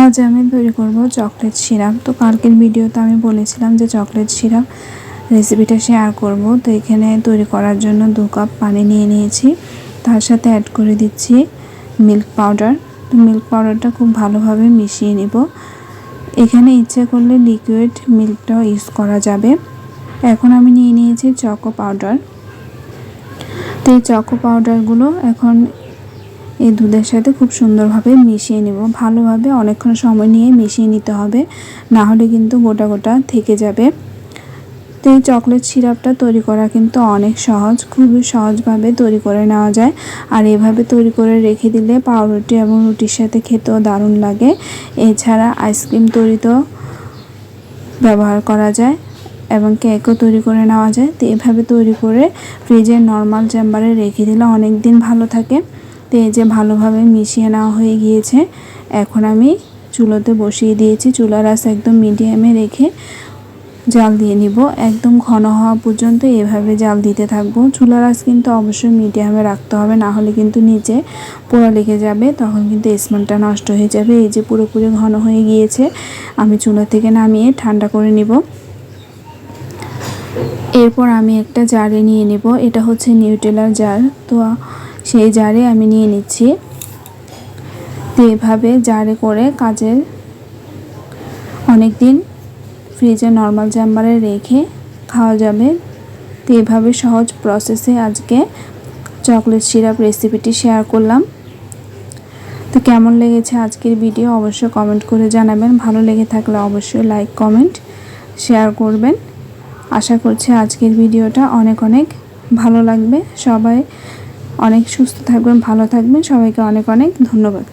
আজ আমি তৈরি করব চকলেট সিরাপ। তো কালকের ভিডিওতে আমি বলেছিলাম যে চকলেট সিরাপ রেসিপিটা শেয়ার করব। তো এখানে তৈরি করার জন্য দু কাপ পানি নিয়ে নিয়েছি। তার সাথে অ্যাড করে দিচ্ছি মিল্ক পাউডার তো মিল্ক পাউডারটা খুব ভালোভাবে মিশিয়ে নেব। এখানে ইচ্ছে করলে লিকুইড মিল্কটাও ইউজ করা যাবে। এখন আমি নিয়ে নিয়েছি চকো পাউডার তো এই চকো পাউডারগুলো এখন এই দুধের সাথে খুব সুন্দরভাবে মিশিয়ে নেব। ভালোভাবে অনেকক্ষণ সময় নিয়ে মিশিয়ে নিতে হবে। না হলে কিন্তু গোটা গোটা থেকে যাবে। তো এই চকলেট সিরাপটা তৈরি করা কিন্তু অনেক সহজ, খুবই সহজভাবে তৈরি করে নেওয়া যায়। আর এভাবে তৈরি করে রেখে দিলে পাউরুটি এবং রুটির সাথে খেতেও দারুণ লাগে। এছাড়া আইসক্রিম তৈরিতেও ব্যবহার করা যায় এবং কেকও তৈরি করে নেওয়া যায়। তো এভাবে তৈরি করে ফ্রিজের নর্মাল চেম্বারে রেখে দিলে অনেক দিন ভালো থাকে। তো এই যে ভালোভাবে মিশিয়ে নেওয়া হয়ে গিয়েছে, এখন আমি চুলোতে বসিয়ে দিয়েছি। চুলার আস একদম মিডিয়ামে রেখে জাল দিয়ে নিব। একদম ঘন হওয়া পর্যন্ত এভাবে জাল দিতে থাকব। চুলার আস কিন্তু অবশ্যই মিডিয়ামে রাখতে হবে, না হলে কিন্তু নিচে পোড়া লেগে যাবে, তখন কিন্তু স্মেলটা নষ্ট হয়ে যাবে। এই যে পুরোপুরি ঘন হয়ে গিয়েছে, আমি চুলা থেকে নামিয়ে ঠান্ডা করে নিব। এরপর আমি একটা জারে নিয়ে নেব, এটা হচ্ছে নিউটেলার জার। তো সেই জারে আমি নিয়ে নিচ্ছি। তো এভাবে জারে করে কাজের অনেক দিন ফ্রিজে নর্মাল চেম্বারে রেখে খাওয়া যাবে। তো এভাবে সহজ প্রসেসে আজকে চকলেট সিরাপ রেসিপিটি শেয়ার করলাম। তো কেমন লেগেছে আজকের ভিডিও অবশ্যই কমেন্ট করে জানাবেন। ভালো লেগে থাকলে অবশ্যই লাইক কমেন্ট শেয়ার করবেন। আশা করছি আজকের ভিডিওটা অনেক অনেক ভালো লাগবে। সবাই অনেক সুস্থ থাকবেন ভালো থাকবেন। সবাইকে অনেক অনেক ধন্যবাদ।